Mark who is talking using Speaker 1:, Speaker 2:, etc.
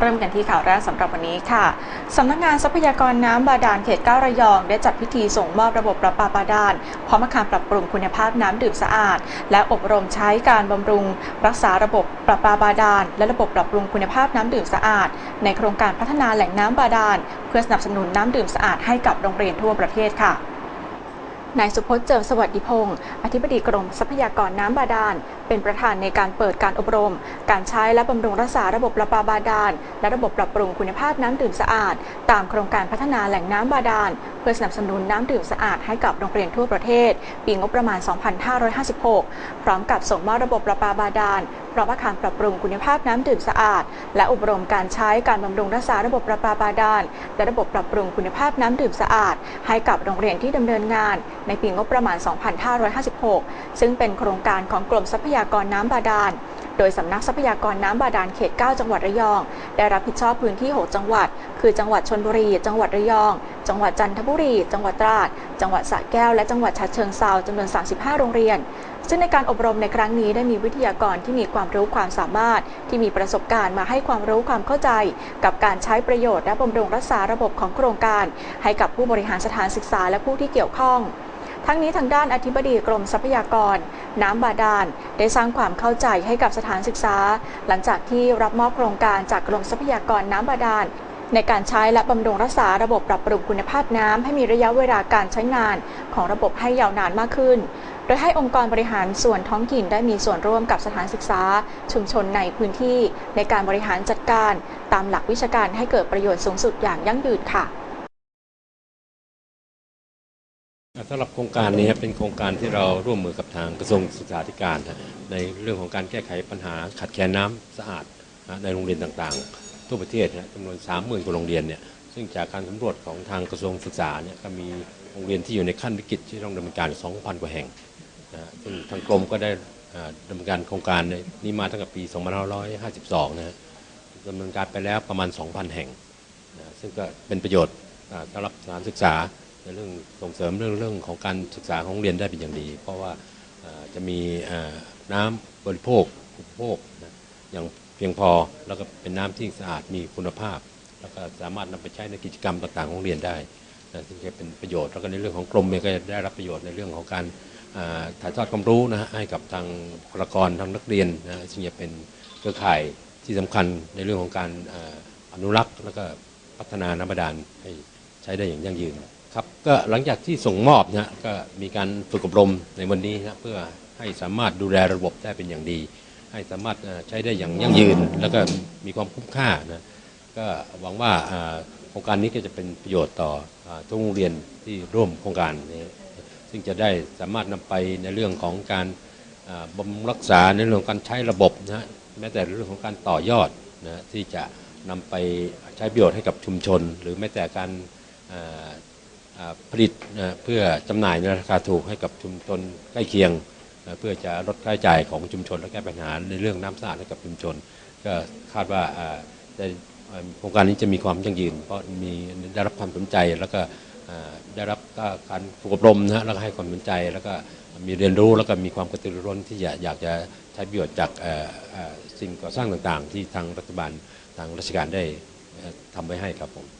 Speaker 1: เริ่มกันที่ข่าวแรกสำหรับวันนี้ค่ะสำนักงานทรัพยากรน้ำบาดาลเขตเก้าระยอง ได้จัดพิธีส่งมอบระบบประปาบาดาลพร้อมอาคารปรับปรุงคุณภาพน้ำดื่มสะอาด และอบรมใช้การบำรุง รักษาระบบประปาบาดาลและระบบปรับปรุงคุณภาพน้ำดื่มสะอาด ในโครงการพัฒนาแหล่งน้ำบาดาลเพื่อสนับสนุนน้ำดื่มสะอาดให้กับโรงเรียนทั่วประเทศค่ะ นายสุพจน์เจิมสวัสดิพงศ์อธิบดีกรมทรัพยากรน้ำบาดาล เป็นประธานในการเปิดการอบรม การใช้และบำรุงรักษาระบบประปาบาดาล และระบบปรับปรุงคุณภาพน้ำดื่มสะอาด ตามโครงการพัฒนาแหล่งน้ำบาดาล พื่อสนับสนุนน้ำดื่มสะอาดให้กับโรงเรียนทั่วประเทศ ปีงบประมาณ 2556 พร้อมกับส่งมอบระบบประปาบาดาลพร้อมอาคารปรับปรุงคุณภาพน้ำดื่มสะอาด และอบรมการใช้การบำรุงรักษาระบบประปาบาดาลและระบบปรับปรุงคุณภาพน้ำดื่มสะอาด ให้กับโรงเรียนที่ดำเนินงาน ในปีงบประมาณ 2556 ซึ่งเป็นโครงการของกรมทรัพยากรน้ำบาดาล โดยสำนักทรัพยากรน้ำบาดาลเขต 9 จังหวัดระยอง ได้รับผิดชอบพื้นที่ 6 จังหวัด คือจังหวัดชนบุรี จังหวัดระยอง จังหวัดจันทบุรี จังหวัดตราด จังหวัดสระแก้ว และจังหวัดฉะเชิงเทราจำนวน 35 โรงเรียน ซึ่งในการอบรมในครั้งนี้ได้มีวิทยากรที่มีความรู้ความสามารถ ที่มีประสบการณ์มาให้ความรู้ความเข้าใจ กับการใช้ประโยชน์และบำรุงรักษาระบบของโครงการ ให้กับผู้บริหารสถานศึกษาและผู้ที่เกี่ยวข้อง ทั้งนี้ทางด้านอธิบดีกรมทรัพยากร น้ำบาดาลได้สร้างความเข้าใจให้กับสถานศึกษา หลังจากที่รับมอบโครงการจากกรมทรัพยากรน้ำบาดาลในการใช้และบำรุงรักษาระบบปรับปรุงคุณภาพน้ำให้มีระยะเวลาการใช้งานของระบบให้ยาวนานมากขึ้น โดยให้องค์กรบริหารส่วนท้องถิ่นได้มีส่วนร่วมกับสถานศึกษา ชุมชนในพื้นที่ ในการบริหารจัดการ ตามหลักวิชาการให้เกิดประโยชน์สูงสุดอย่างยั่งยืนค่ะ
Speaker 2: สำหรับโครงการนี้ครับเป็นโครงการที่เราร่วมมือกับทางกระทรวงศึกษาธิการในเรื่องของการแก้ไขปัญหาขาดแคลนน้ำสะอาดในโรงเรียนต่างๆ ทั่วประเทศนะจำนวน 30,000กว่าโรงเรียนเนี่ยซึ่งจากการสำรวจของทางกระทรวงศึกษาเนี่ยก็มีโรงเรียนที่อยู่ในขั้นวิกฤตที่ต้องดำเนินการ 2,000 กว่าแห่งนะซึ่งทางกรมก็ได้อ่าดำเนินการโครงการนี้มาตั้งแต่ปี 2552นะฮะดำเนินการไปแล้วประมาณ 2,000 แห่งนะซึ่งก็เป็นประโยชน์สำหรับสถานศึกษา ในเรื่องส่งเสริมเรื่องเรื่องของการศึกษาของโรงเรียนได้เป็นอย่างดี เพราะว่าจะมีน้ำบริโภคอุปโภคนะอย่างเพียงพอแล้วก็เป็นน้ำที่สะอาดมีคุณภาพ แล้วก็สามารถนำไปใช้ในกิจกรรมต่างๆของโรงเรียนได้นะซึ่งจะเป็นประโยชน์แล้วก็ในเรื่องของกรมเองก็จะได้รับประโยชน์ในเรื่องของการถ่ายทอดความรู้นะฮะให้กับทางบุคลากรทางนักเรียนนะซึ่งจะเป็นเครือข่ายที่สำคัญในเรื่องของการอนุรักษ์ แล้วก็พัฒนาน้ำบาดาลให้ใช้ได้อย่างยั่งยืน ก็หลังจากที่ส่งมอบนะก็มีการฝึกอบรมในวันนี้นะเพื่อให้สามารถดูแลระบบได้เป็นอย่างดี ให้สามารถใช้ได้อย่างยั่งยืน แล้วก็มีความคุ้มค่านะก็หวังว่าโครงการนี้ก็จะเป็นประโยชน์ต่อทุกโรงเรียนที่ร่วมโครงการนี้ซึ่งจะได้สามารถนำไปในเรื่องของการอ่าบำรุงรักษาในเรื่องของการใช้ระบบนะฮะแม้แต่เรื่องของการต่อยอดนะที่จะนำไปใช้ประโยชน์ให้กับชุมชน หรือแม้แต่การ ผลิตเพื่อจำหน่ายในราคาถูกให้กับชุมชนใกล้เคียง เพื่อจะลดค่าใช้จ่ายของชุมชนและแก้ปัญหาในเรื่องน้ำสะอาดให้กับชุมชน ก็คาดว่าจะโครงการนี้จะมีความยั่งยืน เพราะมีได้รับความสนใจแล้วก็ได้รับการฝึกอบรมนะฮะแล้วก็ให้ความสนใจแล้วก็มีเรียนรู้แล้วก็มีความกระตือรือร้นที่อยากจะใช้ประโยชน์จากสิ่งก่อสร้างต่างๆ ที่ทางรัฐบาลทางราชการได้ทำไว้ให้ครับผม